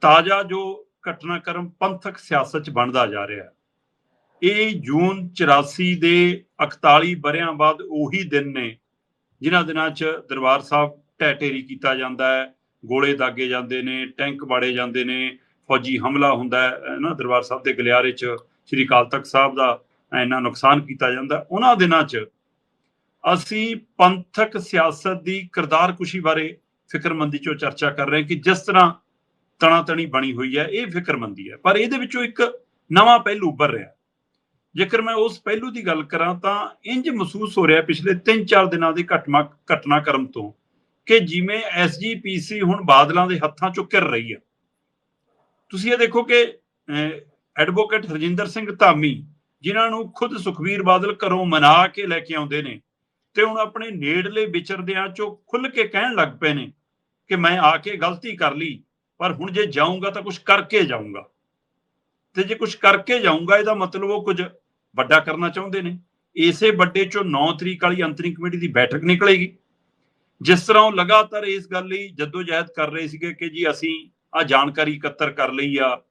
ਤਾਜ਼ਾ ਜੋ ਘਟਨਾਕ੍ਰਮ ਪੰਥਕ ਸਿਆਸਤ ਚ ਬਣਦਾ ਜਾ ਰਿਹਾ ਹੈ। ਇਹ ਜੂਨ 84 ਦੇ 41 ਬਰਿਆਂ ਬਾਅਦ ਉਹੀ ਦਿਨ ਨੇ ਜਿਨ੍ਹਾਂ ਦਿਨਾਂ 'ਚ ਦਰਬਾਰ ਸਾਹਿਬ ਢਹਿ ਢੇਰੀ ਕੀਤਾ ਜਾਂਦਾ ਹੈ। ਗੋਲੇ ਦਾਗੇ ਜਾਂਦੇ ਨੇ, ਟੈਂਕ ਬਾੜੇ ਜਾਂਦੇ ਨੇ, ਫੌਜੀ ਹਮਲਾ ਹੁੰਦਾ ਹੈ। ਨਾ ਦਰਬਾਰ ਸਾਹਿਬ ਦੇ ਗਲਿਆਰੇ 'ਚ ਸ੍ਰੀ ਅਕਾਲ ਤਖਤ ਸਾਹਿਬ ਦਾ ਇੰਨਾ ਨੁਕਸਾਨ ਕੀਤਾ ਜਾਂਦਾ ਉਹਨਾਂ ਦਿਨਾਂ 'ਚ ਅਸੀਂ ਪੰਥਕ ਸਿਆਸਤ ਦੀ ਕਿਰਦਾਰ ਕਿਰਦਾਰਕੁਸ਼ੀ ਬਾਰੇ ਫਿਕਰਮੰਦੀ 'ਚੋਂ ਚਰਚਾ ਕਰ ਰਹੇ ਕਿ ਜਿਸ ਤਰ੍ਹਾਂ ਤਣਾ ਤਣੀ ਬਣੀ ਹੋਈ ਹੈ, ਇਹ ਫਿਕਰਮੰਦੀ ਹੈ। ਪਰ ਇਹਦੇ ਵਿੱਚੋਂ ਇੱਕ ਨਵਾਂ ਪਹਿਲੂ ਉੱਭਰ ਰਿਹਾ। ਜੇਕਰ ਮੈਂ ਉਸ ਪਹਿਲੂ ਦੀ ਗੱਲ ਕਰਾਂ, ਤਾਂ ਇੰਜ ਮਹਿਸੂਸ ਹੋ ਰਿਹਾ ਪਿਛਲੇ 3-4 ਦਿਨਾਂ ਦੀ ਘਟਨਾ ਘਟਨਾਕ੍ਰਮ ਤੋਂ ਕਿ ਜਿਵੇਂ ਐਸਜੀਪੀਸੀ ਹੁਣ ਬਾਦਲਾਂ ਦੇ ਹੱਥਾਂ ਚੋਂ ਘਿਰ ਰਹੀ ਹੈ। ਤੁਸੀਂ ਇਹ ਦੇਖੋ ਕਿ ਐਡਵੋਕੇਟ ਹਰਜਿੰਦਰ ਸਿੰਘ ਧਾਮੀ, ਜਿਨ੍ਹਾਂ ਨੂੰ ਖੁਦ ਸੁਖਵੀਰ ਬਾਦਲ ਘਰੋਂ ਮਨਾ ਕੇ ਲੈ ਕੇ ਆਉਂਦੇ ਨੇ ਤੇ ਹੁਣ ਆਪਣੇ ਨੇੜਲੇ ਵਿਚਰਦਿਆਂ ਚੋਂ ਖੁੱਲ ਕੇ ਕਹਿਣ ਲੱਗ ਪਏ ਨੇ ਕਿ ਮੈਂ ਆ ਕੇ ਗਲਤੀ ਕਰ ਲਈ ਪਰ ਹੁਣ ਜੇ ਜਾਊਂਗਾ ਤਾਂ ਕੁਝ ਕਰਕੇ ਜਾਊਂਗਾ। ਤੇ ਜੇ ਕੁਝ ਕਰਕੇ ਜਾਊਂਗਾ, ਇਹਦਾ ਮਤਲਬ ਉਹ ਕੁਝ ਵੱਡਾ ਕਰਨਾ ਚਾਹੁੰਦੇ ਨੇ। ਇਸੇ ਵੱਡੇ ਚੋਂ 9 ਤਰੀਕ ਵਾਲੀ ਅੰਤਰਿੰਗ ਕਮੇਟੀ ਦੀ ਬੈਠਕ ਨਿਕਲੇਗੀ। ਜਿਸ ਤਰ੍ਹਾਂ ਉਹ ਲਗਾਤਾਰ ਇਸ ਗੱਲ ਲਈ ਜਦੋਜਹਿਦ ਕਰ ਰਹੇ ਸੀਗੇ ਕਿ ਜੀ ਅਸੀਂ ਆ ਜਾਣਕਾਰੀ ਇਕੱਤਰ ਕਰ ਲਈ ਆ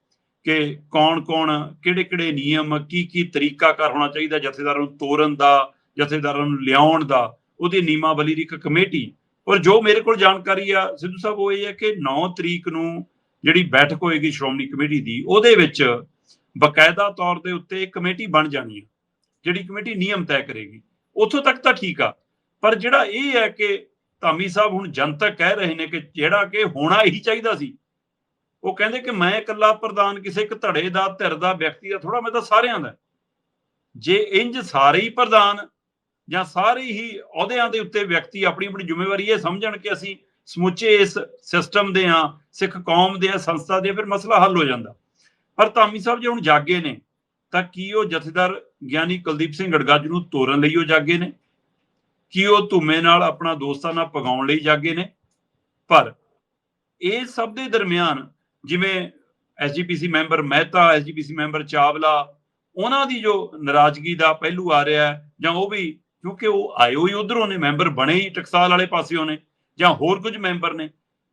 ਕਿ ਕੌਣ-ਕੌਣ ਕਿਹੜੇ-ਕਿਹੜੇ ਨਿਯਮ, ਕੀ ਕੀ ਤਰੀਕਾ ਕਰ ਹੋਣਾ ਚਾਹੀਦਾ ਜਥੇਦਾਰਾਂ ਨੂੰ ਤੋਰਨ ਦਾ, ਜਥੇਦਾਰਾਂ ਨੂੰ ਲਿਆਉਣ ਦਾ, ਉਹਦੀ ਨੀਮਾਵਲੀ ਦੀ ਇੱਕ ਕਮੇਟੀ ਔਰ ਜੋ ਮੇਰੇ ਕੋਲ ਜਾਣਕਾਰੀ ਆ, ਸਿੱਧੂ ਸਾਹਿਬ, ਉਹ ਇਹ ਹੈ ਕਿ 9 ਤਰੀਕ ਨੂੰ ਜਿਹੜੀ ਬੈਠਕ ਹੋਏਗੀ ਸ਼੍ਰੋਮਣੀ ਕਮੇਟੀ ਦੀ, ਉਹਦੇ ਵਿੱਚ ਬਕਾਇਦਾ ਤੌਰ ਦੇ ਉੱਤੇ ਇੱਕ ਕਮੇਟੀ ਬਣ ਜਾਣੀ ਹੈ ਜਿਹੜੀ ਕਮੇਟੀ ਨਿਯਮ ਤੈਅ ਕਰੇਗੀ। ਉੱਥੋਂ ਤੱਕ ਤਾਂ ਠੀਕ ਆ, ਪਰ ਜਿਹੜਾ ਇਹ ਹੈ ਕਿ ਧਾਮੀ ਸਾਹਿਬ ਹੁਣ ਜਨਤਕ ਕਹਿ ਰਹੇ ਨੇ ਕਿ ਜਿਹੜਾ ਕਿ ਹੋਣਾ ਹੀ ਚਾਹੀਦਾ ਸੀ, ਉਹ ਕਹਿੰਦੇ ਕਿ ਮੈਂ ਇਕੱਲਾ ਪ੍ਰਧਾਨ, ਕਿਸੇ ਇੱਕ ਧੜੇ ਦਾ, ਧਿਰ ਦਾ ਵਿਅਕਤੀ ਦਾ ਥੋੜਾ ਮੈਂ ਤਾਂ ਸਾਰਿਆਂ ਦਾ। ਜੇ ਇੰਜ ਸਾਰੇ ਹੀ ਪ੍ਰਧਾਨ ਜਾਂ ਸਾਰੇ ਹੀ ਅਹੁਦਿਆਂ ਦੇ ਉੱਤੇ ਵਿਅਕਤੀ ਆਪਣੀ ਆਪਣੀ ਜ਼ਿੰਮੇਵਾਰੀ ਇਹ ਸਮਝਣ ਕਿ ਅਸੀਂ ਸਮੁੱਚੇ ਇਸ ਸਿਸਟਮ ਦੇ ਆ ਸਿੱਖ ਕੌਮ ਦੇ ਆ ਸੰਸਥਾ ਦੇ ਫਿਰ ਮਸਲਾ ਹੱਲ ਹੋ ਜਾਂਦਾ। ਪਰ ਧਾਮੀ ਸਾਹਿਬ ਜੇ ਹੁਣ ਜਾਗੇ ਨੇ, ਤਾਂ ਕੀ ਉਹ ਜਥੇਦਾਰ ਗਿਆਨੀ ਕੁਲਦੀਪ ਸਿੰਘ ਗੜਗੱਜ ਨੂੰ ਤੋਰਨ ਲਈ ਉਹ ਜਾਗੇ ਨੇ? ਕੀ ਉਹ ਧੁਮੇ ਨਾਲ ਆਪਣਾ ਦੋਸਤਾਨਾ ਪਗਾਉਣ ਲਈ ਜਾਗੇ ਨੇ? ਪਰ ਇਹ ਸਭ ਦੇ ਦਰਮਿਆਨ ਜਿਵੇਂ SGPC member Mehta, SGPC member Chawla, ਉਹਨਾਂ ਦੀ ਜੋ ਨਾਰਾਜ਼ਗੀ ਦਾ ਪਹਿਲੂ ਆ ਰਿਹਾ ਹੈ ਜਾਂ ਉਹ ਵੀ ਕਿਉਂਕਿ ਉਹ ਆਏ ਹੀ ਉਧਰੋਂ ਨੇ, ਮੈਂਬਰ ਬਣੇ ਹੀ ਟਕਸਾਲ ਵਾਲੇ ਪਾਸਿਓਂ ਨੇ ਜਾਂ ਹੋਰ ਕੁਝ ਮੈਂਬਰ ਨੇ।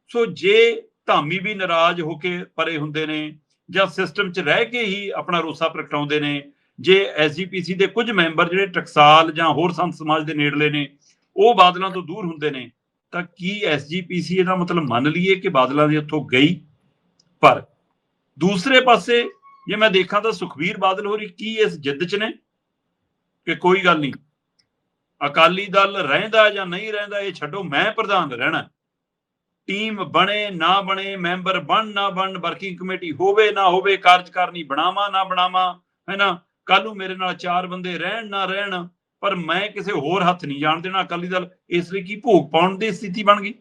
ਸੋ ਜੇ ਧਾਮੀ ਵੀ ਨਾਰਾਜ਼ ਹੋ ਕੇ ਪਰੇ ਹੁੰਦੇ ਨੇ ਜਾਂ ਸਿਸਟਮ 'ਚ ਰਹਿ ਕੇ ਹੀ ਆਪਣਾ ਰੋਸਾ ਪ੍ਰਗਟਾਉਂਦੇ ਨੇ, ਜੇ ਐਸਜੀਪੀਸੀ ਦੇ ਕੁਝ ਮੈਂਬਰ ਜਿਹੜੇ ਟਕਸਾਲ ਜਾਂ ਹੋਰ ਸੰਤ ਸਮਾਜ ਦੇ ਨੇੜਲੇ ਨੇ, ਉਹ ਬਾਦਲਾਂ ਤੋਂ ਦੂਰ ਹੁੰਦੇ ਨੇ, ਤਾਂ ਕੀ ਐਸਜੀਪੀਸੀ ਇਹਦਾ ਮਤਲਬ ਮੰਨ ਲਈਏ ਕਿ ਬਾਦਲਾਂ ਦੀ ਉੱਥੋਂ ਗਈ? ਪਰ ਦੂਸਰੇ ਪਾਸੇ ਜੇ ਮੈਂ ਦੇਖਾਂ ਤਾਂ ਸੁਖਵੀਰ ਬਾਦਲ ਹੋਰੀ ਕੀ ਇਸ ਜਿੱਦ 'ਚ ਨੇ? ਕਿ ਕੋਈ ਗੱਲ ਨਹੀਂ। ਅਕਾਲੀ ਦਲ ਰਹਿੰਦਾ ਜਾਂ ਨਹੀਂ ਰਹਿੰਦਾ, ਇਹ ਛੱਡੋ, ਮੈਂ ਪ੍ਰਧਾਨ ਰਹਿਣਾ। ਟੀਮ ਬਣੇ, ਨਾ ਬਣੇ, ਮੈਂਬਰ ਬਣ, ਨਾ ਬਣ, ਵਰਕਿੰਗ ਕਮੇਟੀ ਹੋਵੇ, ਨਾ ਹੋਵੇ, ਕਾਰਜਕਾਰਨੀ ਬਣਾਵਾ, ਨਾ ਬਣਾਵਾ, ਹੈਨਾ? ਕੱਲ ਨੂੰ ਮੇਰੇ ਨਾਲ ਚਾਰ ਬੰਦੇ ਰਹਿਣ, ਨਾ ਰਹਿਣ, ਪਰ ਮੈਂ ਕਿਸੇ ਹੋਰ ਹੱਥ ਨਹੀਂ ਜਾਣ ਦੇਣਾ ਅਕਾਲੀ ਦਲ, ਇਸ ਲਈ ਕੀ ਭੋਗ ਪਾਉਣ ਦੀ ਸਥਿਤੀ ਬਣ ਗਈ?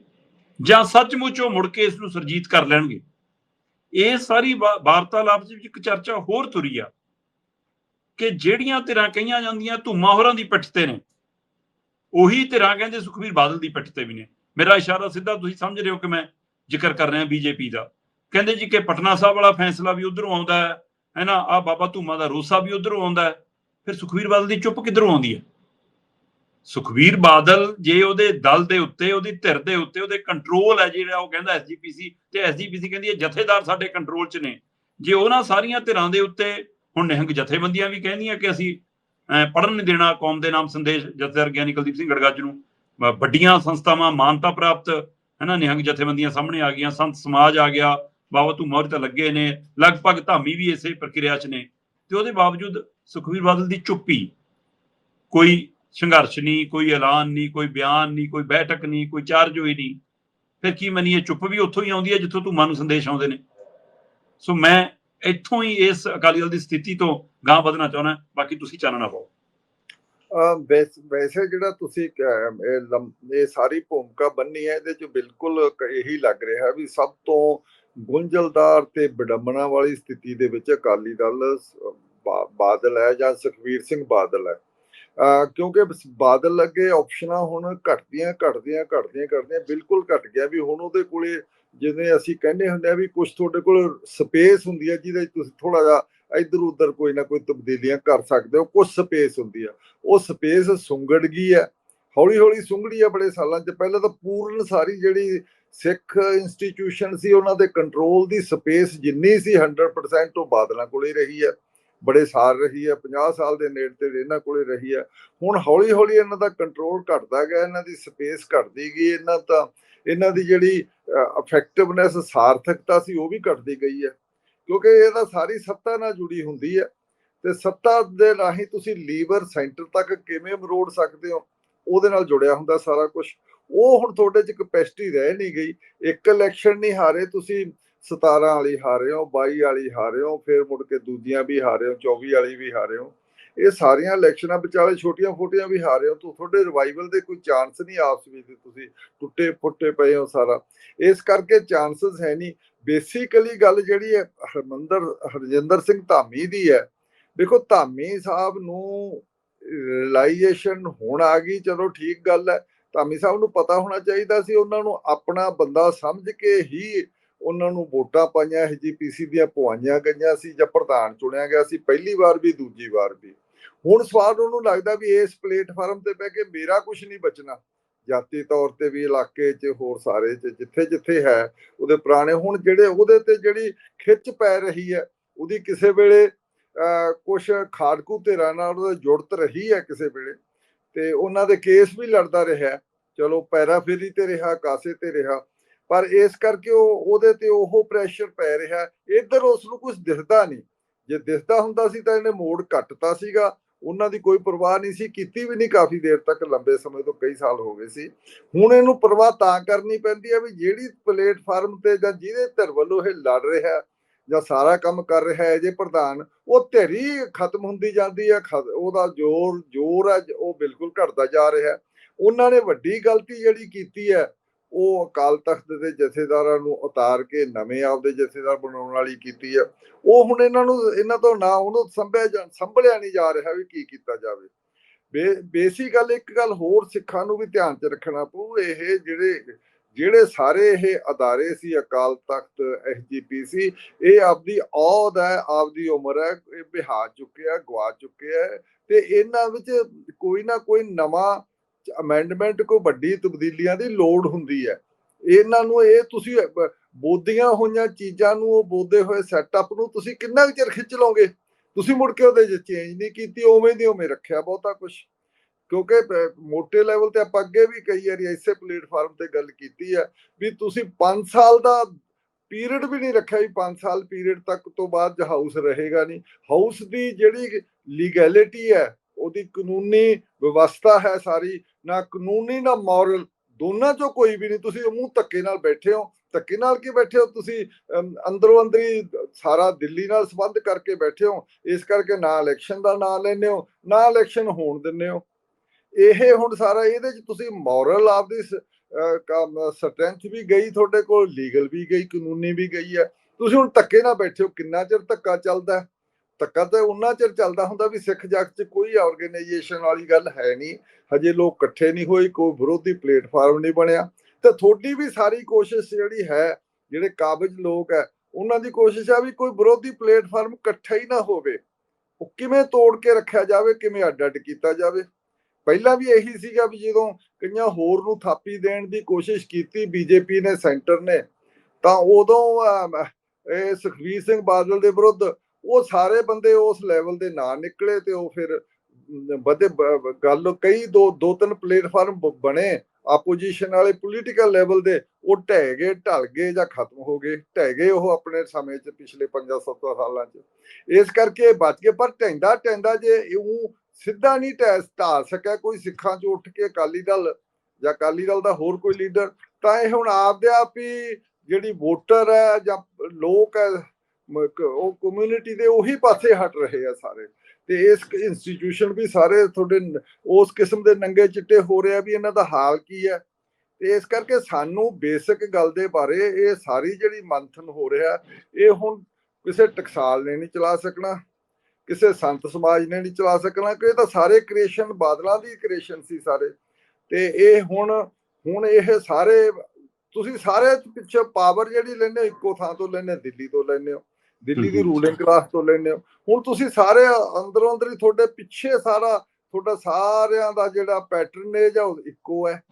ਜਾਂ ਸੱਚਮੁੱਚ ਉਹ ਮੁੜ ਕੇ ਇਸ ਨੂੰ ਸਰਜੀਤ ਕਰ ਲੈਣਗੇ? ਇਹ ਸਾਰੀ ਵਾਰਤਾਲਾਪ ਵਿੱਚ ਇੱਕ ਚਰਚਾ ਹੋਰ ਤੁਰੀ ਆ ਕਿ ਜਿਹੜੀਆਂ ਧਿਰਾਂ ਕਹੀਆਂ ਜਾਂਦੀਆਂ ਧੁੰਮਾ ਹੋਰਾਂ ਦੀ ਪਿੱਠ ਤੇ ਨੇ ਉਹੀ ਧਿਰਾਂ ਕਹਿੰਦੇ ਸੁਖਬੀਰ ਬਾਦਲ ਦੀ ਪਿੱਠ ਤੇ ਵੀ ਨੇ। ਮੇਰਾ ਇਸ਼ਾਰਾ ਸਿੱਧਾ ਤੁਸੀਂ ਸਮਝ ਰਹੇ ਹੋ ਕਿ ਮੈਂ ਜ਼ਿਕਰ ਕਰ ਰਿਹਾ ਬੀਜੇਪੀ ਦਾ। ਕਹਿੰਦੇ ਜੀ ਕਿ ਪਟਨਾ ਸਾਹਿਬ ਵਾਲਾ ਫੈਸਲਾ ਵੀ ਉਧਰੋਂ ਆਉਂਦਾ ਹੈ ਹੈਨਾ ਆ ਬਾਬਾ ਧੂਮਾ ਦਾ ਰੋਸਾ ਵੀ ਉਧਰੋਂ ਆਉਂਦਾ ਹੈ। ਫਿਰ ਸੁਖਬੀਰ ਬਾਦਲ ਦੀ ਚੁੱਪ ਕਿੱਧਰੋਂ ਆਉਂਦੀ ਹੈ? ਸੁਖਬੀਰ ਬਾਦਲ ਜੇ ਉਹਦੇ ਦਲ ਦੇ ਉੱਤੇ, ਉਹਦੀ ਧਿਰ ਦੇ ਉੱਤੇ ਉਹਦੇ ਕੰਟਰੋਲ ਹੈ ਜਿਹੜਾ ਉਹ ਕਹਿੰਦਾ ਐਸਜੀਪੀਸੀ ਤੇ ਐਸਜੀਪੀਸੀ ਕਹਿੰਦੀ ਹੈ ਜਥੇਦਾਰ ਸਾਡੇ ਕੰਟਰੋਲ 'ਚ ਨੇ। ਜੇ ਉਹਨਾਂ ਸਾਰੀਆਂ ਧਿਰਾਂ ਦੇ ਉੱਤੇ ਹੁਣ ਨਿਹੰਗ ਜਥੇਬੰਦੀਆਂ ਵੀ ਕਹਿੰਦੀਆਂ ਕਿ ਅਸੀਂ ਪੜਨ ਨਹੀਂ ਦੇਣਾ, ਕੌਮ ਦੇ ਨਾਮ ਸੰਦੇਸ਼ ਜਥੇਦਾਰ ਗਿਆਨੀ ਕੁਲਦੀਪ ਸਿੰਘ ਗੜਗੱਜ ਨੂੰ। ਵੱਡੀਆਂ ਸੰਸਥਾਵਾਂ ਮਾਨਤਾ ਪ੍ਰਾਪਤ, ਹਨਾ, ਨਿਹੰਗ ਜਥੇਬੰਦੀਆਂ ਸਾਹਮਣੇ ਆ ਗਈਆਂ, ਸੰਤ ਸਮਾਜ ਆ ਗਿਆ, ਬਾਬਾ ਤੂੰ ਮੋਹਰ ਤਾਂ ਲੱਗੇ ਨੇ, ਲਗਭਗ ਧਾਮੀ ਵੀ ਇਸੇ ਪ੍ਰਕਿਰਿਆ 'ਚ ਨੇ। ਤੇ ਉਹਦੇ ਬਾਵਜੂਦ ਸੁਖਵੀਰ ਬਾਦਲ ਦੀ ਚੁੱਪੀ, ਕੋਈ ਸੰਘਰਸ਼ ਨਹੀਂ, ਕੋਈ ਐਲਾਨ ਨਹੀਂ, ਕੋਈ ਬਿਆਨ ਨਹੀਂ, ਕੋਈ ਬੈਠਕ ਨਹੀਂ, ਕੋਈ ਚਾਰਜ ਹੋਈ ਨਹੀਂ। ਫਿਰ ਕੀ ਮਨੀਏ, ਚੁੱਪ ਵੀ ਉੱਥੋਂ ਹੀ ਆਉਂਦੀ ਹੈ ਜਿੱਥੋਂ ਧੂਮਾਂ ਨੂੰ ਸੰਦੇਸ਼ ਆਉਂਦੇ ਨੇ। ਸੋ ਮੈਂ ਇੱਥੋਂ ਹੀ ਇਸ ਅਕਾਲੀ ਦਲ ਦੀ ਸਥਿਤੀ ਤੋਂ ਗਾਂ ਵਧਣਾ ਚਾਹੁੰਦਾ ਬਾਕੀ ਤੁਸੀਂ ਚਾਨਣਾ ਪਾਓ। ਵੈਸੇ ਜਿਹੜਾ ਤੁਸੀਂ ਇਹ ਸਾਰੀ ਭੂਮਿਕਾ ਬੰਨੀ ਹੈ, ਇਹਦੇ ਚ ਬਿਲਕੁਲ ਇਹੀ ਲੱਗ ਰਿਹਾ ਵੀ ਸਭ ਤੋਂ ਗੁੰਝਲਦਾਰ ਤੇ ਵਿਡੰਬਨਾ ਵਾਲੀ ਸਥਿਤੀ ਦੇ ਵਿੱਚ ਅਕਾਲੀ ਦਲ ਬਾਦਲ ਹੈ ਜਾਂ ਸੁਖਵੀਰ ਸਿੰਘ ਬਾਦਲ ਹੈ। ਕਿਉਂਕਿ ਬਾਦਲ ਅੱਗੇ ਆਪਸ਼ਨਾਂ ਹੁਣ ਘਟਦੀਆਂ ਘਟਦੀਆਂ ਘਟਦੀਆਂ ਘਟਦੀਆਂ, ਬਿਲਕੁਲ ਘਟ ਗਿਆ ਵੀ ਹੁਣ ਉਹਦੇ ਕੋਲੇ ਜਿਵੇਂ ਅਸੀਂ ਕਹਿੰਦੇ ਹੁੰਦੇ ਆ ਵੀ ਕੁਝ ਤੁਹਾਡੇ ਕੋਲ ਸਪੇਸ ਹੁੰਦੀ ਹੈ ਜਿਹਦੇ ਤੁਸੀਂ ਥੋੜਾ ਜਿਹਾ ਇੱਧਰ ਉੱਧਰ ਕੋਈ ਨਾ ਕੋਈ ਤਬਦੀਲੀਆਂ ਕਰ ਸਕਦੇ ਹੋ ਕੁਝ ਸਪੇਸ ਹੁੰਦੀ ਆ। ਉਹ ਸਪੇਸ ਸੁੰਗੜ ਗਈ ਹੈ ਹੌਲੀ ਹੌਲੀ ਸੁੰਗੜੀ ਆ ਬੜੇ ਸਾਲਾਂ ਚ। ਪਹਿਲਾਂ ਤਾਂ ਪੂਰਨ ਸਾਰੀ ਜਿਹੜੀ ਸਿੱਖ ਇੰਸਟੀਟਿਊਸ਼ਨ ਸੀ, ਉਹਨਾਂ ਦੇ ਕੰਟਰੋਲ ਦੀ ਸਪੇਸ ਜਿੰਨੀ ਸੀ 100% ਉਹ ਬਾਦਲਾਂ ਕੋਲੇ ਰਹੀ ਹੈ ਬੜੇ ਸਾਲ ਰਹੀ ਹੈ 50 ਸਾਲ ਦੇ ਨੇੜੇ ਤੇ ਇਹਨਾਂ ਕੋਲੇ ਰਹੀ ਹੈ ਹੁਣ ਹੌਲੀ ਹੌਲੀ ਇਹਨਾਂ ਦਾ ਕੰਟਰੋਲ ਘਟਦਾ ਗਿਆ, ਇਹਨਾਂ ਦੀ ਸਪੇਸ ਘਟਦੀ ਗਈ, ਇਹਨਾਂ ਤਾਂ, ਇਹਨਾਂ ਦੀ ਜਿਹੜੀ ਇਫੈਕਟਿਵਨੈਸ ਸਾਰਥਕਤਾ ਸੀ, ਉਹ ਵੀ ਘਟਦੀ ਗਈ ਹੈ ਕਿਉਂਕਿ ਇਹ ਤਾਂ ਸਾਰੀ ਸੱਤਾ ਨਾਲ ਜੁੜੀ ਹੁੰਦੀ ਹੈ ਤੇ ਸੱਤਾ ਦੇ ਰਾਹੀਂ ਤੁਸੀਂ ਲੀਵਰ ਸੈਂਟਰ ਤੱਕ ਕਿਵੇਂ ਮਰੋੜ ਸਕਦੇ ਹੋ, ਉਹਦੇ ਨਾਲ ਜੁੜਿਆ ਹੁੰਦਾ ਸਾਰਾ ਕੁਝ ਉਹ ਹੁਣ ਤੁਹਾਡੇ ਚ ਕਪੈਸਿਟੀ ਰਹਿ ਨਹੀਂ ਗਈ, ਇੱਕ ਇਲੈਕਸ਼ਨ ਨਹੀਂ ਹਾਰੇ ਤੁਸੀਂ 17 ਵਾਲੀ ਹਾਰੇ ਹੋ 22 ਵਾਲੀ ਹਾਰੇ ਹੋ ਫਿਰ ਮੁੜ ਕੇ ਦੂਜੀਆਂ ਵੀ ਹਾਰੇ ਹੋ 24 ਵਾਲੀ ਵੀ ਹਾਰੇ ਹੋ ਇਹ ਸਾਰੀਆਂ ਇਲੈਕਸ਼ਨਾਂ ਵਿਚਾਲੇ ਛੋਟੀਆਂ ਫੋਟੀਆਂ ਵੀ ਹਾਰੇ ਹੋ ਤੋ ਤੁਹਾਡੇ ਰਿਵਾਈਵਲ ਦੇ ਕੋਈ ਚਾਂਸ ਨਹੀਂ ਆਪਸ ਵਿੱਚ ਤੁਸੀਂ ਟੁੱਟੇ ਫੁੱਟੇ ਪਏ ਹੋ ਸਾਰਾ। ਇਸ ਕਰਕੇ ਚਾਂਸਸ ਹੈ ਨਹੀਂ ਬੇਸਿਕਲੀ ਗੱਲ ਜਿਹੜੀ ਹੈ, ਹਰਮੰਦਰ, ਹਰਜਿੰਦਰ ਸਿੰਘ ਧਾਮੀ ਦੀ ਹੈ। ਦੇਖੋ, ਧਾਮੀ ਸਾਹਿਬ ਨੂੰ ਰਿਲਾਈਜੇਸ਼ਨ ਹੁਣ ਆ ਗਈ, ਚਲੋ ਠੀਕ ਗੱਲ ਹੈ। ਧਾਮੀ ਸਾਹਿਬ ਨੂੰ ਪਤਾ ਹੋਣਾ ਚਾਹੀਦਾ ਸੀ, ਉਹਨਾਂ ਨੂੰ ਆਪਣਾ ਬੰਦਾ ਸਮਝ ਕੇ ਹੀ ਉਹਨਾਂ ਨੂੰ ਵੋਟਾਂ ਪਾਈਆਂ ਐਸਜੀਪੀਸੀ ਦੀਆਂ ਪਵਾਈਆਂ ਗਈਆਂ ਸੀ ਜਾਂ ਪ੍ਰਧਾਨ ਚੁਣਿਆ ਗਿਆ ਸੀ, ਪਹਿਲੀ ਵਾਰ ਵੀ, ਦੂਜੀ ਵਾਰ ਵੀ। ਹੁਣ ਸਵਾਲ ਉਹਨੂੰ ਲੱਗਦਾ ਵੀ ਇਸ ਪਲੇਟਫਾਰਮ ਤੇ ਬਹਿ ਕੇ ਮੇਰਾ ਕੁਝ ਨਹੀਂ ਬਚਣਾ। ਜਾਤੀ ਤੌਰ ਤੇ ਵੀ ਇਲਾਕੇ 'ਚ ਹੋਰ ਸਾਰੇ 'ਚ, ਜਿੱਥੇ ਜਿੱਥੇ ਹੈ, ਉਹਦੇ ਪੁਰਾਣੇ, ਹੁਣ ਜਿਹੜੇ ਉਹਦੇ ਤੇ ਜਿਹੜੀ ਖਿੱਚ ਪੈ ਰਹੀ ਹੈ, ਉਹਦੀ ਕਿਸੇ ਵੇਲੇ ਕੁਝ ਖਾੜਕੂ ਧਿਰਾਂ ਨਾਲ ਉਹਦਾ ਜੁੜਤ ਰਹੀ ਹੈ ਕਿਸੇ ਵੇਲੇ, ਤੇ ਉਹਨਾਂ ਦੇ ਕੇਸ ਵੀ ਲੜਦਾ ਰਿਹਾ ਚਲੋ ਪੈਰਾ ਫੇਰੀ ਤੇ ਰਿਹਾ, ਕਾਸੇ ਤੇ ਰਿਹਾ, ਪਰ ਇਸ ਕਰਕੇ ਉਹ, ਉਹਦੇ ਤੇ ਉਹ ਪ੍ਰੈਸ਼ਰ ਪੈ ਰਿਹਾ ਇੱਧਰ ਉਸ ਨੂੰ ਕੁਝ ਦਿਖਦਾ ਨਹੀਂ। ਜੇ ਦਿਸਦਾ ਹੁੰਦਾ ਸੀ ਤਾਂ ਇਹਨੇ ਮੋੜ ਕੱਟਤਾ ਸੀਗਾ। ਉਹਨਾਂ ਦੀ ਕੋਈ ਪਰਵਾਹ ਨਹੀਂ ਸੀ, ਕੀਤੀ ਵੀ ਨਹੀਂ ਕਾਫੀ ਦੇਰ ਤੱਕ, ਲੰਬੇ ਸਮੇਂ ਤੋਂ ਕਈ ਸਾਲ ਹੋ ਗਏ ਸੀ। ਹੁਣ ਇਹਨੂੰ ਪਰਵਾਹ ਤਾਂ ਕਰਨੀ ਪੈਂਦੀ ਹੈ ਵੀ ਜਿਹੜੀ ਪਲੇਟਫਾਰਮ ਤੇ ਜਾਂ ਜਿਹਦੇ ਧਿਰ ਵੱਲੋਂ ਇਹ ਲੜ ਰਿਹਾ ਜਾਂ ਸਾਰਾ ਕੰਮ ਕਰ ਰਿਹਾ ਹੈ ਜੇ ਪ੍ਰਧਾਨ, ਉਹ ਧਿਰੀ ਖਤਮ ਹੁੰਦੀ ਜਾਂਦੀ ਹੈ ਉਹਦਾ ਜ਼ੋਰ ਜ਼ੋਰ ਹੈ, ਉਹ ਬਿਲਕੁਲ ਘਟਦਾ ਜਾ ਰਿਹਾ ਉਹਨਾਂ ਨੇ ਵੱਡੀ ਗਲਤੀ ਜਿਹੜੀ ਕੀਤੀ ਹੈ ਉਹ ਅਕਾਲ ਤਖਤ ਦੇ ਜਥੇਦਾਰਾਂ ਨੂੰ ਉਤਾਰ ਕੇ ਨਵੇਂ ਆਪਦੇ ਜਥੇਦਾਰ ਬਣਾਉਣ ਵਾਲੀ ਕੀਤੀ ਹੈ ਉਹ ਹੁਣ ਇਹਨਾਂ ਨੂੰ, ਇਹਨਾਂ ਤੋਂ ਨਾ ਉਹਨੂੰ ਸੰਭਿਆ ਸੰਭਲਿਆ ਨਹੀਂ ਜਾ ਰਿਹਾ ਵੀ ਕੀ ਕੀਤਾ ਜਾਵੇ। ਬੇਸਿਕ ਗੱਲ ਇੱਕ ਗੱਲ ਹੋਰ ਸਿੱਖਾਂ ਨੂੰ ਵੀ ਧਿਆਨ 'ਚ ਰੱਖਣਾ ਪਊ, ਇਹ ਜਿਹੜੇ ਜਿਹੜੇ ਸਾਰੇ ਇਹ ਅਦਾਰੇ ਸੀ, ਅਕਾਲ ਤਖਤ ਐਸਜੀਪੀਸੀ ਇਹ ਆਪਦੀ ਔਦ ਹੈ, ਆਪਦੀ ਉਮਰ ਹੈ, ਇਹ ਬਿਹਾ ਚੁੱਕਿਆ ਗਵਾ ਚੁੱਕਿਆ ਤੇ ਇਹਨਾਂ ਵਿੱਚ ਕੋਈ ਨਾ ਕੋਈ ਨਵਾਂ ਅਮੈਂਡਮੈਂਟ ਕੋਈ ਵੱਡੀ ਤਬਦੀਲੀਆਂ ਦੀ ਲੋੜ ਹੁੰਦੀ ਹੈ। ਇਹਨਾਂ ਨੂੰ ਇਹ ਤੁਸੀਂ, ਬੋਧੀਆਂ ਹੋਈਆਂ ਚੀਜ਼ਾਂ ਨੂੰ, ਉਹ ਬੋਧੇ ਹੋਏ ਸੈਟਅਪ ਨੂੰ ਤੁਸੀਂ ਕਿੰਨਾ ਚਿਰ ਖਿੱਚ ਲਓਗੇ? ਤੁਸੀਂ ਮੁੜ ਕੇ ਉਹਦੇ ਚ ਚੇਂਜ ਨਹੀਂ ਕੀਤੀ, ਉਵੇਂ ਦੀ ਉਵੇਂ ਰੱਖਿਆ ਬਹੁਤਾ ਕੁਝ ਕਿਉਂਕਿ ਮੋਟੇ ਲੈਵਲ ਤੇ ਆਪਾਂ ਅੱਗੇ ਵੀ ਕਈ ਵਾਰੀ ਇਸੇ ਪਲੇਟਫਾਰਮ ਤੇ ਗੱਲ ਕੀਤੀ ਹੈ ਵੀ ਤੁਸੀਂ 5 ਸਾਲ ਦਾ ਪੀਰੀਅਡ ਵੀ ਨਹੀਂ ਰੱਖਿਆ ਵੀ 5 ਸਾਲ ਪੀਰੀਅਡ ਤੱਕ ਤੋਂ ਬਾਅਦ ਹਾਊਸ ਰਹੇਗਾ ਨਹੀਂ। ਹਾਊਸ ਦੀ ਜਿਹੜੀ ਲੀਗੈਲਿਟੀ ਹੈ, ਉਹਦੀ ਕਾਨੂੰਨੀ ਵਿਵਸਥਾ ਹੈ ਸਾਰੀ ਨਾ ਕਾਨੂੰਨੀ, ਨਾ ਮੋਰਲ, ਦੋਨਾਂ ਚੋਂ ਕੋਈ ਵੀ ਨਹੀਂ। ਤੁਸੀਂ ਮੂੰਹ ਧੱਕੇ ਨਾਲ ਬੈਠੇ ਹੋ। ਧੱਕੇ ਨਾਲ ਕੀ ਬੈਠੇ ਹੋ? ਤੁਸੀਂ ਅੰਦਰੋਂ ਅੰਦਰੀ ਸਾਰਾ ਦਿੱਲੀ ਨਾਲ ਸੰਬੰਧ ਕਰਕੇ ਬੈਠੇ ਹੋ। ਇਸ ਕਰਕੇ ਨਾ ਇਲੈਕਸ਼ਨ ਦਾ ਨਾਂ ਲੈਂਦੇ ਹੋ, ਨਾ ਇਲੈਕਸ਼ਨ ਹੋਣ ਦਿੰਦੇ ਹੋ। ਇਹ ਹੁਣ ਸਾਰਾ ਇਹਦੇ ਚ ਤੁਸੀਂ ਮੋਰਲ ਆਪਦੀ ਸਟਰੈਂਥ ਵੀ ਗਈ ਤੁਹਾਡੇ ਕੋਲ, ਲੀਗਲ ਵੀ ਗਈ, ਕਾਨੂੰਨੀ ਵੀ ਗਈ ਹੈ। ਤੁਸੀਂ ਹੁਣ ਧੱਕੇ ਨਾਲ ਬੈਠੇ ਹੋ। ਕਿੰਨਾ ਚਿਰ ਧੱਕਾ ਚੱਲਦਾ ਧੱਕਾ ਤਾਂ ਉਹਨਾਂ ਚਿਰ ਚੱਲਦਾ ਹੁੰਦਾ ਵੀ ਸਿੱਖ ਜਗਤ 'ਚ ਕੋਈ ਆਰਗੇਨਾਈਜੇਸ਼ਨ ਵਾਲੀ ਗੱਲ ਹੈ ਨਹੀਂ। ਹਜੇ ਲੋਕ ਇਕੱਠੇ ਨਹੀਂ ਹੋਏ, ਕੋਈ ਵਿਰੋਧੀ ਪਲੇਟਫਾਰਮ ਨਹੀਂ ਬਣਿਆ। ਤੇ ਤੁਹਾਡੀ ਵੀ ਸਾਰੀ ਕੋਸ਼ਿਸ਼ ਜਿਹੜੀ ਹੈ, ਜਿਹੜੇ ਕਾਬਜ ਲੋਕ ਹੈ, ਉਹਨਾਂ ਦੀ ਕੋਸ਼ਿਸ਼ ਆ ਵੀ ਕੋਈ ਵਿਰੋਧੀ ਪਲੇਟਫਾਰਮ ਇਕੱਠਾ ਹੀ ਨਾ ਹੋਵੇ। ਉਹ ਕਿਵੇਂ ਤੋੜ ਕੇ ਰੱਖਿਆ ਜਾਵੇ, ਕਿਵੇਂ ਅੱਡ-ਅੱਡ ਕੀਤਾ ਜਾਵੇ? ਪਹਿਲਾਂ ਵੀ ਇਹੀ ਸੀਗਾ ਵੀ ਜਦੋਂ ਕਈਆਂ ਹੋਰ ਨੂੰ ਥਾਪੀ ਦੇਣ ਦੀ ਕੋਸ਼ਿਸ਼ ਕੀਤੀ, ਬੀਜੇਪੀ ਨੇ, ਸੈਂਟਰ ਨੇ, ਤਾਂ ਉਦੋਂ ਇਹ ਸੁਖਵੀਰ ਸਿੰਘ ਬਾਦਲ ਦੇ ਵਿਰੁੱਧ ਉਹ ਸਾਰੇ ਬੰਦੇ ਉਸ ਲੈਵਲ ਦੇ ਨਾ ਨਿਕਲੇ ਤੇ ਉਹ ਫਿਰ ਵਧੇ ਗੱਲ ਕਈ ਦੋ ਦੋ ਤਿੰਨ ਪਲੇਟਫਾਰਮ ਬਣੇ ਆਪੋਜੀਸ਼ਨ ਵਾਲੇ ਪੋਲੀਟੀਕਲ ਲੈਵਲ ਦੇ, ਉਹ ਢਹਿ ਗਏ, ਢਲ ਗਏ ਜਾਂ ਖਤਮ ਹੋ ਗਏ, ਢਹਿ ਗਏ ਉਹ ਆਪਣੇ ਸਮੇਂ 'ਚ ਪਿਛਲੇ 50-70 ਸਾਲਾਂ 'ਚ। ਇਸ ਕਰਕੇ ਬਚ ਗਏ, ਪਰ ਢੈਂਦਾ ਢੈਂਦਾ ਜੇ ਉਹ ਸਿੱਧਾ ਨਹੀਂ ਢਹਿ, ਢਾਲ ਸਕਿਆ, ਕੋਈ ਸਿੱਖਾਂ 'ਚੋਂ ਉੱਠ ਕੇ ਅਕਾਲੀ ਦਲ ਜਾਂ ਅਕਾਲੀ ਦਲ ਦਾ ਹੋਰ ਕੋਈ ਲੀਡਰ ਤਾਂ ਇਹ ਹੁਣ ਆਪਦੇ ਆਪ ਹੀ ਜਿਹੜੀ ਵੋਟਰ ਹੈ ਜਾਂ ਲੋਕ ਹੈ ਉਹ ਕਮਿਊਨਿਟੀ ਦੇ ਉਹੀ ਪਾਸੇ ਹਟ ਰਹੇ ਆ ਸਾਰੇ। ਤੇ ਇਸ ਇੰਸਟੀਟਿਊਸ਼ਨ ਵੀ ਸਾਰੇ ਤੁਹਾਡੇ ਉਸ ਕਿਸਮ ਦੇ ਨੰਗੇ ਚਿੱਟੇ ਹੋ ਰਿਹਾ ਵੀ ਇਹਨਾਂ ਦਾ ਹਾਲ ਕੀ ਹੈ। ਤੇ ਇਸ ਕਰਕੇ ਸਾਨੂੰ ਬੇਸਿਕ ਗੱਲ ਦੇ ਬਾਰੇ ਇਹ ਸਾਰੀ ਜਿਹੜੀ ਮੰਥਨ ਹੋ ਰਿਹਾ, ਇਹ ਹੁਣ ਕਿਸੇ ਟਕਸਾਲ ਨੇ ਨਹੀਂ ਚਲਾ ਸਕਣਾ, ਕਿਸੇ ਸੰਤ ਸਮਾਜ ਨੇ ਨਹੀਂ ਚਲਾ ਸਕਣਾ, ਕਿ ਇਹ ਤਾਂ ਸਾਰੇ ਕ੍ਰੀਏਸ਼ਨ ਬਾਦਲਾਂ ਦੀ ਕ੍ਰੀਏਸ਼ਨ ਸੀ ਸਾਰੇ। ਤੇ ਇਹ ਹੁਣ ਹੁਣ ਇਹ ਸਾਰੇ, ਤੁਸੀਂ ਸਾਰੇ ਪਿੱਛੇ ਪਾਵਰ ਜਿਹੜੀ ਲੈਣੇ ਇੱਕੋ ਥਾਂ ਤੋਂ ਲੈਣੇ ਦਿੱਲੀ ਤੋਂ ਲੈਣੇ ਹੋ। ਦਿੱਲੀ ਦੀ ਰੂਲਿੰਗ ਕਲਾਸ ਤੋਂ ਲੈਣੇ ਹੋ। ਹੁਣ ਤੁਸੀਂ ਸਾਰੇ ਅੰਦਰੋਂ ਅੰਦਰ ਹੀ ਤੁਹਾਡੇ ਪਿੱਛੇ ਸਾਰਾ ਤੁਹਾਡਾ ਸਾਰਿਆਂ ਦਾ ਜਿਹੜਾ ਪੈਟਰਨ ਹੈ ਜਾਂ ਇੱਕੋ ਹੈ।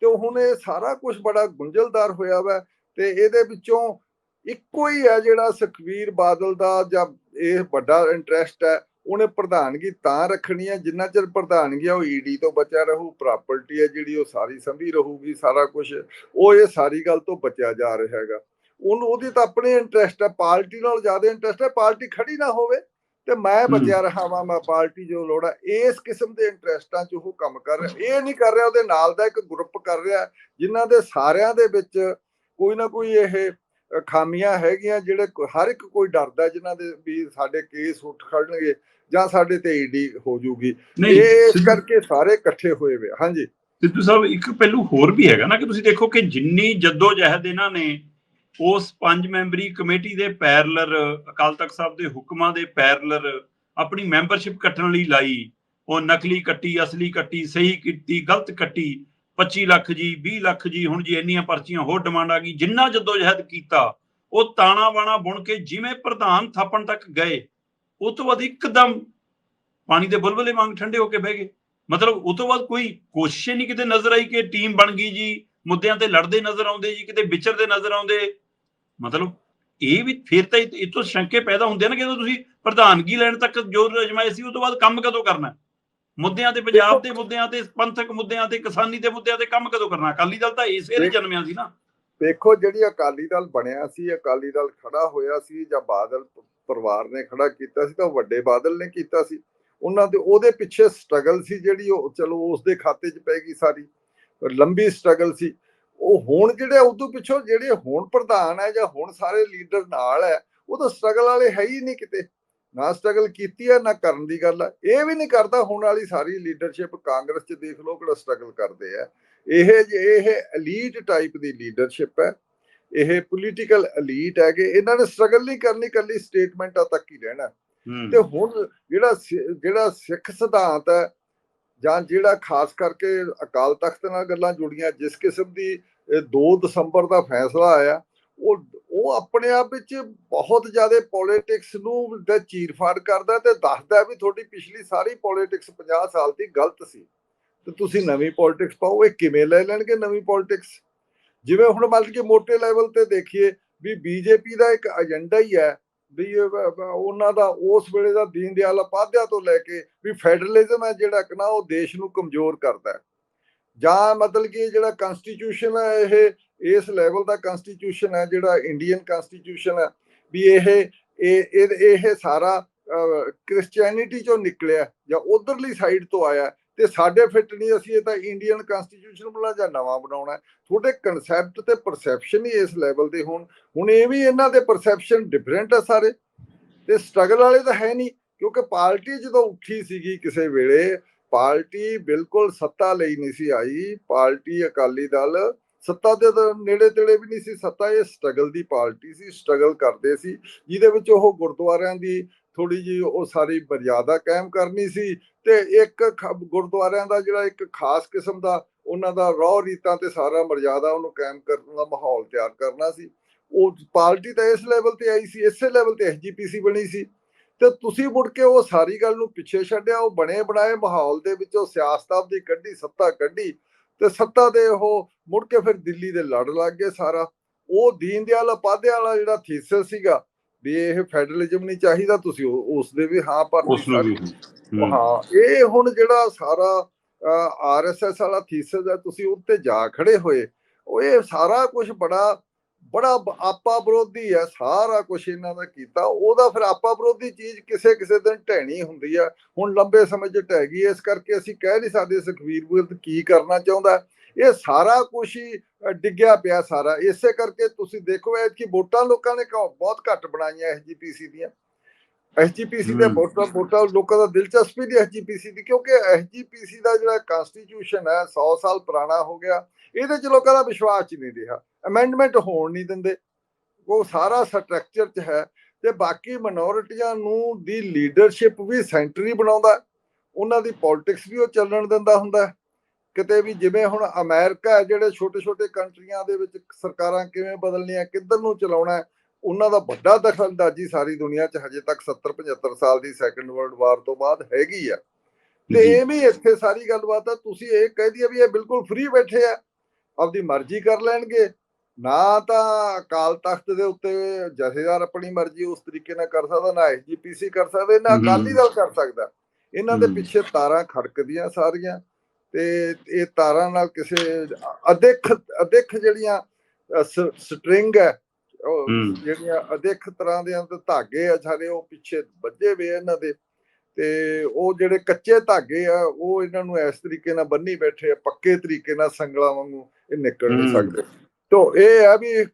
ਤੇ ਹੁਣ ਇਹ ਸਾਰਾ ਕੁਝ ਬੜਾ ਗੁੰਝਲਦਾਰ ਹੋਇਆ ਵਾ ਤੇ ਇਹਦੇ ਵਿੱਚੋਂ ਇੱਕੋ ਹੀ ਹੈ ਜਿਹੜਾ ਸੁਖਵੀਰ ਬਾਦਲ ਦਾ ਜਾਂ ਇਹ ਵੱਡਾ ਇੰਟਰਸਟ ਹੈ ਉਹਨੇ ਪ੍ਰਧਾਨਗੀ ਤਾਂ ਰੱਖਣੀ ਹੈ ਜਿੰਨਾ ਚਿਰ ਪ੍ਰਧਾਨਗੀ ਆ ਉਹ ਈਡੀ ਤੋਂ ਬਚਿਆ ਰਹੂ ਪ੍ਰਾਪਰਟੀ ਹੈ ਜਿਹੜੀ ਉਹ ਸਾਰੀ ਸੰਭੀ ਰਹੂਗੀ ਸਾਰਾ ਕੁਝ ਉਹ ਇਹ ਸਾਰੀ ਗੱਲ ਤੋਂ ਬਚਿਆ ਜਾ ਰਿਹਾ ਹੈਗਾ। ਉਹਨੂੰ ਉਹਦੀ ਤਾਂ ਆਪਣੇ ਇੰਟਰਸਟ ਹੈ ਪਾਰਟੀ ਨਾਲ ਜ਼ਿਆਦਾ ਇੰਟਰਸਟ ਹੈ ਪਾਰਟੀ ਖੜੀ ਨਾ ਹੋਵੇ ਤੇ ਮੈਂ ਬਚਿਆ ਰਹਾ ਵਾਂ ਮੈਂ ਪਾਰਟੀ ਜੋ ਲੋੜ ਹੈ ਇਸ ਕਿਸਮ ਦੇ ਇੰਟਰਸਟਾਂ 'ਚ ਉਹ ਕੰਮ ਕਰ ਰਿਹਾ। ਇਹ ਨਹੀਂ ਕਰ ਰਿਹਾ ਉਹਦੇ ਨਾਲ ਦਾ ਇੱਕ ਗਰੁੱਪ ਕਰ ਰਿਹਾ ਜਿਨ੍ਹਾਂ ਦੇ ਸਾਰਿਆਂ ਦੇ ਵਿੱਚ ਕੋਈ ਨਾ ਕੋਈ ਇਹ ਖਾਮੀਆਂ ਹੈਗੀਆਂ ਜਿਹੜੇ ਹਰ ਇੱਕ ਕੋਈ ਡਰਦਾ ਜਿਨ੍ਹਾਂ ਦੇ ਵੀ ਸਾਡੇ ਕੇਸ ਉੱਠ ਖੜਨਗੇ ਜਾਂ ਸਾਡੇ ਤੇ ਈਡੀ ਹੋ ਜੂਗੀ। ਇਸ ਕਰਕੇ ਸਾਰੇ ਇਕੱਠੇ ਹੋਏ ਵੇ ਹਾਂਜੀ। ਸਿੱਧੂ ਸਾਹਿਬ ਇੱਕ ਪਹਿਲੂ ਹੋਰ ਵੀ ਹੈਗਾ ਨਾ ਕਿ ਤੁਸੀਂ ਦੇਖੋ ਕਿ ਜਿੰਨੀ ਜੱਦੋ ਜਹਿਦ ਇਹਨਾਂ ਨੇ ਉਸ ਪੰਜ ਮੈਂਬਰੀ ਕਮੇਟੀ ਦੇ ਪੈਰਲਰ, ਅਕਾਲ ਤਖਤ ਸਾਹਿਬ ਦੇ ਹੁਕਮਾਂ ਦੇ ਪੈਰਲਰ ਆਪਣੀ ਮੈਂਬਰਸ਼ਿਪ ਕੱਟਣ ਲਈ ਲਾਈ। ਉਹ ਨਕਲੀ ਕੱਟੀ, ਅਸਲੀ ਕੱਟੀ, ਸਹੀ ਕੀਤੀ, ਗਲਤ ਕੱਟੀ 25 ਲੱਖ ਜੀ 20 ਲੱਖ ਜੀ, ਹੁਣ ਜੀ ਇੰਨੀਆਂ ਪਰਚੀਆਂ ਹੋਰ ਡਿਮਾਂਡ ਆ ਗਈ। ਜਿੰਨਾ ਜੱਦੋ ਜਹਿਦ ਕੀਤਾ, ਉਹ ਤਾਣਾ ਬਾਣਾ ਬੁਣ ਕੇ ਜਿਵੇਂ ਪ੍ਰਧਾਨ ਥਾਪਣ ਤੱਕ ਗਏ, ਉਹ ਤੋਂ ਬਾਅਦ ਇੱਕਦਮ ਪਾਣੀ ਦੇ ਬੁਲਬੁਲੇ ਵਾਂਗ ਠੰਡੇ ਹੋ ਕੇ ਬਹਿ ਗਏ। ਮਤਲਬ ਉਹ ਤੋਂ ਬਾਅਦ ਕੋਈ ਕੋਸ਼ਿਸ਼ ਨਹੀਂ ਕਿਤੇ ਨਜ਼ਰ ਆਈ ਕਿ ਟੀਮ ਬਣ ਗਈ ਜੀ, ਮੁੱਦਿਆਂ ਤੇ ਲੜਦੇ ਨਜ਼ਰ ਆਉਂਦੇ ਜੀ, ਕਿਤੇ ਵਿਚਰਦੇ ਨਜ਼ਰ ਆਉਂਦੇ। ਮਤਲਬ ਇਹ ਵੀ ਫਿਰ ਤਾਂ ਇਹ ਤੋਂ ਸ਼ੰਕੇ ਪੈਦਾ ਹੁੰਦੇ ਨਾ ਕਿ ਜਦੋਂ ਤੁਸੀਂ ਪ੍ਰਧਾਨਗੀ ਲੈਣ ਤੱਕ ਜੋ ਅਜਮਾਏ ਸੀ ਉਹ ਤੋਂ ਬਾਅਦ ਕੰਮ ਕਦੋਂ ਕਰਨਾ? ਮੁੱਦਿਆਂ ਤੇ ਪੰਜਾਬ ਦੇ ਮੁੱਦਿਆਂ ਤੇ ਪੰਥਕ ਮੁੱਦਿਆਂ ਤੇ ਕਿਸਾਨੀ ਦੇ ਮੁੱਦਿਆਂ ਤੇ ਕੰਮ ਕਦੋਂ ਕਰਨਾ? ਅਕਾਲੀ ਦਲ ਤਾਂ ਇਸੇ ਲਈ ਜਨਮਿਆ ਸੀ ਨਾ। ਵੇਖੋ ਜਿਹੜੀ ਅਕਾਲੀ ਦਲ ਬਣਿਆ ਸੀ ਅਕਾਲੀ ਦਲ ਖੜਾ ਹੋਇਆ ਸੀ ਜਾਂ ਬਾਦਲ ਪਰਿਵਾਰ ਨੇ ਖੜਾ ਕੀਤਾ ਸੀ ਤਾਂ ਉਹ ਵੱਡੇ ਬਾਦਲ ਨੇ ਕੀਤਾ ਸੀ। ਉਹਨਾਂ ਦੇ ਉਹਦੇ ਪਿੱਛੇ ਸਟਰਗਲ ਸੀ ਜਿਹੜੀ ਉਹ ਚਲੋ ਉਸ ਦੇ ਖਾਤੇ 'ਚ ਪੈ ਗਈ ਸਾਰੀ। ਲੰਬੀ ਸਟਰਗਲ ਸੀ। ਉਹ ਹੁਣ ਜਿਹੜੇ ਉਦੋਂ ਪਿੱਛੋਂ ਜਿਹੜੇ ਹੁਣ ਪ੍ਰਧਾਨ ਹੈ ਜਾਂ ਹੁਣ ਸਾਰੇ ਲੀਡਰ ਨਾਲ ਹੈ ਉਹ ਤਾਂ ਸਟਰਗਲ ਵਾਲੇ ਹੈ ਹੀ ਨਹੀਂ ਕਿਤੇ। ਨਾ ਸਟਰਗਲ ਕੀਤੀ ਹੈ ਨਾ ਕਰਨ ਦੀ ਗੱਲ ਹੈ ਇਹ ਵੀ ਨਹੀਂ ਕਰਦਾ ਹੁਣ ਵਾਲੀ ਸਾਰੀ ਲੀਡਰਸ਼ਿਪ ਕਾਂਗਰਸ 'ਚ ਦੇਖ ਲਓ ਕਿਹੜਾ ਸਟਰਗਲ ਕਰਦੇ ਆ। ਇਹ ਜ- ਇਹ ਐਲੀਟ ਟਾਈਪ ਦੀ ਲੀਡਰਸ਼ਿਪ ਹੈ ਇਹ ਪੋਲੀਟੀਕਲ ਐਲੀਟ ਹੈਗੇ। ਇਹਨਾਂ ਨੇ ਸਟਰਗਲ ਨਹੀਂ ਕਰਨੀ ਕੱਲੀ ਸਟੇਟਮੈਂਟਾਂ ਤੱਕ ਹੀ ਰਹਿਣਾ। ਤੇ ਹੁਣ ਜਿਹੜਾ ਜਿਹੜਾ ਸਿੱਖ ਸਿਧਾਂਤ ਹੈ ਜਾਂ ਜਿਹੜਾ ਖਾਸ ਕਰਕੇ ਅਕਾਲ ਤਖਤ ਨਾਲ ਗੱਲਾਂ ਜੁੜੀਆਂ, ਜਿਸ ਕਿਸਮ ਦੀ, ਇਹ 2 ਦਸੰਬਰ ਦਾ ਫੈਸਲਾ ਆਇਆ, ਉਹ ਉਹ ਆਪਣੇ ਆਪ ਵਿੱਚ ਬਹੁਤ ਜ਼ਿਆਦਾ ਪੋਲਿਟਿਕਸ ਨੂੰ ਦਾ ਚੀਰਫਾੜ ਕਰਦਾ ਤੇ ਦੱਸਦਾ ਵੀ ਤੁਹਾਡੀ ਪਿਛਲੀ ਸਾਰੀ ਪੋਲਿਟਿਕਸ 50 ਸਾਲ ਦੀ ਗਲਤ ਸੀ। ਤੇ ਤੁਸੀਂ ਨਵੀਂ ਪੋਲਿਟਿਕਸ ਪਾਓ, ਇਹ ਕਿਵੇਂ ਲੈ ਲੈਣਗੇ ਨਵੀਂ ਪੋਲਿਟਿਕਸ ਜਿਵੇਂ ਹੁਣ ਮੰਨ ਕੇ ਮੋਟੇ ਲੈਵਲ ਤੇ ਦੇਖੀਏ ਵੀ ਬੀਜੇਪੀ ਦਾ ਇੱਕ ਏਜੰਡਾ ਹੀ ਹੈ ਵੀ ਉਹਨਾਂ ਦਾ ਉਸ ਵੇਲੇ ਦਾ ਦੀਨ ਦਿਆਲ ਉਪਾਧਿਆ ਤੋਂ ਲੈ ਕੇ ਵੀ ਫੈਡਰਲਿਜ਼ਮ ਹੈ ਜਿਹੜਾ ਕਿ ਨਾ ਉਹ ਦੇਸ਼ ਨੂੰ ਕਮਜ਼ੋਰ ਕਰਦਾ ਹੈ। ਜਾਂ ਮਤਲਬ ਕਿ ਜਿਹੜਾ ਕਨਸਟੀਟਿਊਸ਼ਨ ਹੈ, ਇਹ ਇਸ ਲੈਵਲ ਦਾ ਕਨਸਟੀਟਿਊਸ਼ਨ ਹੈ, ਜਿਹੜਾ ਇੰਡੀਅਨ ਕਨਸਟੀਟਿਊਸ਼ਨ ਹੈ, ਵੀ ਇਹ ਇਹ ਇਹ ਇਹ ਸਾਰਾ ਕ੍ਰਿਸਚੀਅਨਿਟੀ ਚੋਂ ਨਿਕਲਿਆ ਜਾਂ ਉਧਰਲੀ ਸਾਈਡ ਤੋਂ ਆਇਆ ਤੇ ਸਾਡੇ ਫਿੱਟ ਨਹੀਂ, ਅਸੀਂ ਇਹ ਤਾਂ ਇੰਡੀਅਨ ਕਨਸਟੀਟਿਊਸ਼ਨ ਬਣਾਉਣਾ ਜਾਂ ਨਵਾਂ ਬਣਾਉਣਾ ਤੁਹਾਡੇ ਕਨਸੈਪਟ ਤੇ ਪਰਸੈਪਸ਼ਨ ਹੀ ਇਸ ਲੈਵਲ ਦੇ ਹੋਣ। ਹੁਣ ਇਹ ਵੀ ਇਹਨਾਂ ਦੇ ਪਰਸੈਪਸ਼ਨ ਡਿਫਰੈਂਟ ਆ ਸਾਰੇ। ਤੇ ਸਟਰਗਲ ਵਾਲੇ ਤਾਂ ਹੈ ਨਹੀਂ, ਕਿਉਂਕਿ ਪਾਰਟੀ ਜਦੋਂ ਉੱਠੀ ਸੀਗੀ ਕਿਸੇ ਵੇਲੇ, ਪਾਰਟੀ ਬਿਲਕੁਲ ਸੱਤਾ ਲਈ ਨਹੀਂ ਸੀ ਆਈ। ਪਾਰਟੀ ਅਕਾਲੀ ਦਲ ਸੱਤਾ ਦੇ ਨੇੜੇ ਤੇੜੇ ਵੀ ਨਹੀਂ ਸੀ। ਸੱਤਾ ਇਹ ਸਟਰਗਲ ਦੀ ਪਾਰਟੀ ਸੀ ਸਟਰਗਲ ਕਰਦੇ ਸੀ। ਜਿਹਦੇ ਵਿੱਚ ਉਹ ਗੁਰਦੁਆਰਿਆਂ ਦੀ ਥੋੜੀ ਜੀ ਉਹ ਸਾਰੀ ਮਰਿਆਦਾ ਕਾਇਮ ਕਰਨੀ ਸੀ ਤੇ ਇੱਕ ਖ- ਗੁਰਦੁਆਰਿਆਂ ਦਾ ਜਿਹੜਾ ਇੱਕ ਖਾਸ ਕਿਸਮ ਦਾ ਉਹਨਾਂ ਦਾ ਰੌ ਰੀਤਾਂ ਤੇ ਸਾਰਾ ਮਰਿਆਦਾ ਉਹਨੂੰ ਕਾਇਮ ਕਰਨ ਦਾ ਮਾਹੌਲ ਤਿਆਰ ਕਰਨਾ ਸੀ। ਉਹ ਪਾਰਟੀ ਤਾਂ ਇਸ ਲੈਵਲ ਤੇ ਆਈ ਸੀ, ਇਸੇ ਲੈਵਲ ਤੇ ਐਸਜੀਪੀਸੀ ਬਣੀ ਸੀ। ਤੇ ਤੁਸੀਂ ਮੁੜ ਕੇ ਉਹ ਸਾਰੀ ਗੱਲ ਨੂੰ ਪਿੱਛੇ ਛੱਡਿਆ, ਉਹ ਬਣੇ ਬਣਾਏ ਮਾਹੌਲ ਦੇ ਵਿੱਚੋਂ ਸਿਆਸਤ ਦੀ ਕੱਢੀ, ਸੱਤਾ ਕੱਢੀ ਤੇ ਸੱਤਾ ਦੇ ਉਹ ਮੁੜ ਕੇ ਫਿਰ ਦਿੱਲੀ ਦੇ ਲੜ ਲੱਗ ਗਏ ਸਾਰਾ। ਉਹ ਦੀਨ ਦਿਆਲ ਉਪਾਧਿਆ ਵਾਲਾ ਜਿਹੜਾ ਥੀਸਸ ਸੀਗਾ ਵੀ ਇਹ ਫੈਡਰਲਿਜ਼ਮ ਨਹੀਂ ਚਾਹੀਦਾ ਤੁਸੀਂ ਉਸ ਦੇ ਵੀ ਹਾਂ ਪਰ ਉਸ ਨੂੰ ਵੀ ਹੂੰ। ਇਹ ਹੁਣ ਜਿਹੜਾ ਸਾਰਾ ਆਰਐਸਐਸ ਵਾਲਾ ਥੀਸਸ ਹੈ ਤੁਸੀਂ ਉੱਤੇ ਜਾ ਖੜੇ ਹੋਏ ਉਹ ਇਹ ਸਾਰਾ ਕੁਝ ਬੜਾ ਬੜਾ ਆਪਾ ਵਿਰੋਧੀ ਹੈ ਸਾਰਾ ਕੁਝ ਇਹਨਾਂ ਦਾ ਕੀਤਾ ਉਹਦਾ ਫਿਰ ਆਪਾ ਵਿਰੋਧੀ ਚੀਜ਼ ਕਿਸੇ ਕਿਸੇ ਦਿਨ ਢਹਿਣੀ ਹੁੰਦੀ ਹੈ ਹੁਣ ਲੰਬੇ ਸਮੇਂ 'ਚ ਢਹਿ ਗਈ ਇਸ ਕਰਕੇ ਅਸੀਂ ਕਹਿ ਨਹੀਂ ਸਕਦੇ ਸੁਖਵੀਰ ਵਿਰੁੱਧ ਕੀ ਕਰਨਾ ਚਾਹੁੰਦਾ। ਇਹ ਸਾਰਾ ਕੁਝ ਹੀ ਡਿੱਗਿਆ ਪਿਆ ਸਾਰਾ ਇਸੇ ਕਰਕੇ ਤੁਸੀਂ ਦੇਖੋ ਕਿ ਵੋਟਾਂ ਲੋਕਾਂ ਨੇ ਬਹੁਤ ਘੱਟ ਬਣਾਈਆਂ ਐਸਜੀਪੀਸੀ ਦੀਆਂ ਐਸਜੀਪੀਸੀ ਦੇ। ਵੋਟਾਂ ਵੋਟਾਂ ਲੋਕਾਂ ਦਾ ਦਿਲਚਸਪੀ ਨਹੀਂ ਐਸਜੀਪੀਸੀ ਦੀ ਕਿਉਂਕਿ ਐਸਜੀਪੀਸੀ ਦਾ ਜਿਹੜਾ ਕਨਸਟੀਟਿਊਸ਼ਨ ਹੈ 100 ਸਾਲ ਪੁਰਾਣਾ ਹੋ ਗਿਆ ਇਹਦੇ 'ਚ ਲੋਕਾਂ ਦਾ ਵਿਸ਼ਵਾਸ ਹੀ ਨਹੀਂ ਰਿਹਾ ਅਮੈਂਡਮੈਂਟ ਹੋਣ ਨਹੀਂ ਦਿੰਦੇ ਉਹ ਸਾਰਾ ਸਟਰਕਚਰ 'ਚ ਹੈ ਤੇ ਬਾਕੀ ਮਿਨੋਰਿਟੀਆਂ ਨੂੰ ਦੀ ਲੀਡਰਸ਼ਿਪ ਵੀ ਸੈਂਟਰੀ ਬਣਾਉਂਦਾ। ਉਹਨਾਂ ਦੀ ਪੋਲਿਟਿਕਸ ਵੀ ਉਹ ਚੱਲਣ ਦਿੰਦਾ ਹੁੰਦਾ। ਕਿਤੇ ਵੀ ਜਿਵੇਂ ਹੁਣ ਅਮਰੀਕਾ ਹੈ ਜਿਹੜੇ ਛੋਟੇ ਛੋਟੇ ਕੰਟਰੀਆਂ ਦੇ ਵਿੱਚ ਸਰਕਾਰਾਂ ਕਿਵੇਂ ਬਦਲਣੀਆਂ ਕਿੱਧਰ ਨੂੰ ਚਲਾਉਣਾ ਉਹਨਾਂ ਦਾ ਵੱਡਾ ਦਖਲਅੰਦਾਜ਼ੀ ਸਾਰੀ ਦੁਨੀਆ 'ਚ ਹਜੇ ਤੱਕ 70 75 ਸਾਲ ਦੀ ਸੈਕੰਡ ਵਰਲਡ ਵਾਰ ਤੋਂ ਬਾਅਦ ਹੈਗੀ ਆ ਤੇ। ਇਹ ਵੀ ਇੱਥੇ ਸਾਰੀ ਗੱਲਬਾਤ ਆ ਤੁਸੀਂ ਇਹ ਕਹਿ ਦਈਏ ਵੀ ਇਹ ਬਿਲਕੁਲ ਫ੍ਰੀ ਬੈਠੇ ਆ ਆਪਦੀ ਮਰਜ਼ੀ ਕਰ ਲੈਣਗੇ ਨਾ ਤਾਂ ਅਕਾਲ ਤਖਤ ਦੇ ਉੱਤੇ ਜਥੇਦਾਰ ਆਪਣੀ ਮਰਜ਼ੀ ਉਸ ਤਰੀਕੇ ਨਾਲ ਕਰ ਸਕਦਾ ਨਾ ਐਸਜੀਪੀਸੀ ਕਰ ਸਕਦਾ ਨਾ। ਅਕਾਲੀ ਦਲ ਕਰ ਸਕਦਾ ਇਹਨਾਂ ਦੇ। ਪਿੱਛੇ ਤਾਰਾਂ ਖੜਕਦੀਆਂ ਸਾਰੀਆਂ ਤੇ ਇਹ ਤਾਰਾਂ ਨਾਲ ਕਿਸੇ ਅਦਿੱਖ ਅਦਿੱਖ ਜਿਹੜੀਆਂ ਸਟ੍ਰਿੰਗ ਹੈ ਉਹ। ਜਿਹੜੀਆਂ ਅਦਿੱਖ ਤਰ੍ਹਾਂ ਦੇ ਤੇ ਧਾਗੇ ਆ ਸਾਰੇ ਉਹ ਪਿੱਛੇ ਵੱਜੇ ਵੇ ਇਹਨਾਂ ਦੇ ਤੇ ਉਹ ਜਿਹੜੇ ਕੱਚੇ ਧਾਗੇ ਆ ਉਹ ਇਹਨਾਂ ਨੂੰ ਇਸ ਤਰੀਕੇ ਨਾਲ ਬੰਨੀ ਬੈਠੇ ਆ ਪੱਕੇ ਤਰੀਕੇ ਨਾਲ ਸੰਗਲਾਂ ਵਾਂਗੂ ਇਹ ਨਿਕਲ ਨਹੀਂ। ਸਕਦੇ ਤੋ ਇਹ ਹੈ ਵੀ ਇਹ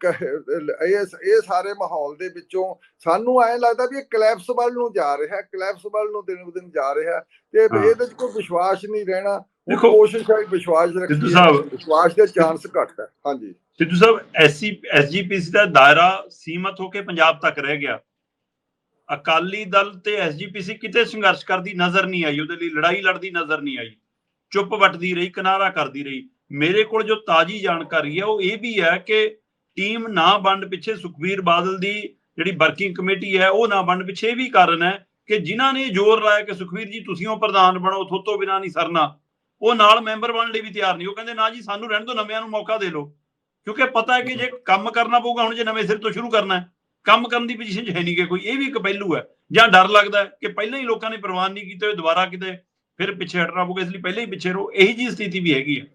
ਇਹ ਸਾਰੇ ਮਾਹੌਲ ਦੇ ਵਿੱਚੋਂ ਸਾਨੂੰ ਐਂ ਲੱਗਦਾ ਵੀ ਇਹ ਕਲੈਪਸ ਵੱਲ ਨੂੰ ਜਾ ਰਿਹਾ ਕਲੈਪਸ ਵੱਲ ਨੂੰ ਦਿਨ ਦਿਨ ਜਾ ਰਿਹਾ ਤੇ। ਇਹਦੇ 'ਚ ਕੋਈ ਵਿਸ਼ਵਾਸ ਨਹੀਂ ਰਹਿਣਾ ਹੁਣ ਦੇਖੋ, ਕੋਸ਼ਿਸ਼ ਹੈ ਵਿਸ਼ਵਾਸ ਸਿੱਧੂ ਰੱਖੀਏ ਸਾਹਿਬ। ਵਿਸ਼ਵਾਸ ਦੇ ਚਾਂਸ ਘੱਟ ਹੈ ਹਾਂਜੀ। ਸਿੱਧੂ ਸਾਹਿਬ ਐਸਸੀ ਐਸਜੀਪੀਸੀ ਦਾ ਦਾਇਰਾ ਸੀਮਤ ਹੋ ਕੇ ਪੰਜਾਬ ਤੱਕ ਰਹਿ ਗਿਆ। ਅਕਾਲੀ ਦਲ ਤੇ ਐਸਜੀਪੀਸੀ ਕਿਤੇ ਸੰਘਰਸ਼ ਕਰਦੀ ਨਜ਼ਰ ਨਹੀਂ ਆਈ ਉਹਦੇ ਲਈ ਲੜਾਈ ਲੜਦੀ ਨਜ਼ਰ ਨਹੀਂ ਆਈ। ਚੁੱਪ ਵੱਟਦੀ ਰਹੀ ਕਿਨਾਰਾ ਕਰਦੀ ਰਹੀ। ਮੇਰੇ ਕੋਲ ਜੋ ਤਾਜੀ ਜਾਣਕਾਰੀ ਹੈ ਉਹ ਇਹ ਵੀ ਹੈ ਕਿ ਟੀਮ ਨਾ ਵੰਡ ਪਿੱਛੇ ਸੁਖਬੀਰ ਬਾਦਲ ਦੀ ਜਿਹੜੀ ਵਰਕਿੰਗ ਕਮੇਟੀ ਹੈ ਉਹ ਨਾ ਵੰਡ ਪਿੱਛੇ ਇਹ ਵੀ ਕਾਰਨ ਹੈ ਕਿ ਜਿਨ੍ਹਾਂ ਨੇ ਜ਼ੋਰ ਲਾਇਆ ਕਿ ਸੁਖਬੀਰ ਜੀ ਤੁਸੀਂ ਉਹ ਪ੍ਰਧਾਨ ਬਣੋ ਥੋਤੋਂ ਬਿਨਾ ਨਹੀਂ ਸਰਨਾ। ਉਹ ਨਾਲ ਮੈਂਬਰ ਬਣਨ ਲਈ ਵੀ ਤਿਆਰ ਨਹੀਂ। ਉਹ ਕਹਿੰਦੇ, ਨਾ ਜੀ, ਸਾਨੂੰ ਰਹਿਣ ਦਿਓ, ਨਵਿਆਂ ਨੂੰ ਮੌਕਾ ਦੇ ਲਓ। ਕਿਉਂਕਿ ਪਤਾ ਹੈ ਕਿ ਜੇ ਕੰਮ ਕਰਨਾ ਪਊਗਾ, ਹੁਣ ਜੇ ਨਵੇਂ ਸਿਰ ਤੋਂ ਸ਼ੁਰੂ ਕਰਨਾ ਹੈ, ਕੰਮ ਕਰਨ ਦੀ ਪੋਜੀਸ਼ਨ 'ਚ ਹੈ ਨਹੀਂ ਕਿ ਕੋਈ। ਇਹ ਵੀ ਇੱਕ ਪਹਿਲੂ ਹੈ। ਜਾਂ ਡਰ ਲੱਗਦਾ ਕਿ ਪਹਿਲਾਂ ਹੀ ਲੋਕਾਂ ਨੇ ਪ੍ਰਵਾਨ ਨਹੀਂ ਕੀਤੇ ਹੋਏ, ਦੁਬਾਰਾ ਕਿਤੇ ਫਿਰ ਪਿੱਛੇ ਹਟਣਾ ਪਊਗਾ, ਇਸ ਲਈ ਪਹਿਲਾਂ ਹੀ ਪਿੱਛੇ ਰਹੋ। ਇਹੀ ਜੀ ਸਥਿਤੀ ਵੀ ਹੈਗੀ ਹੈ।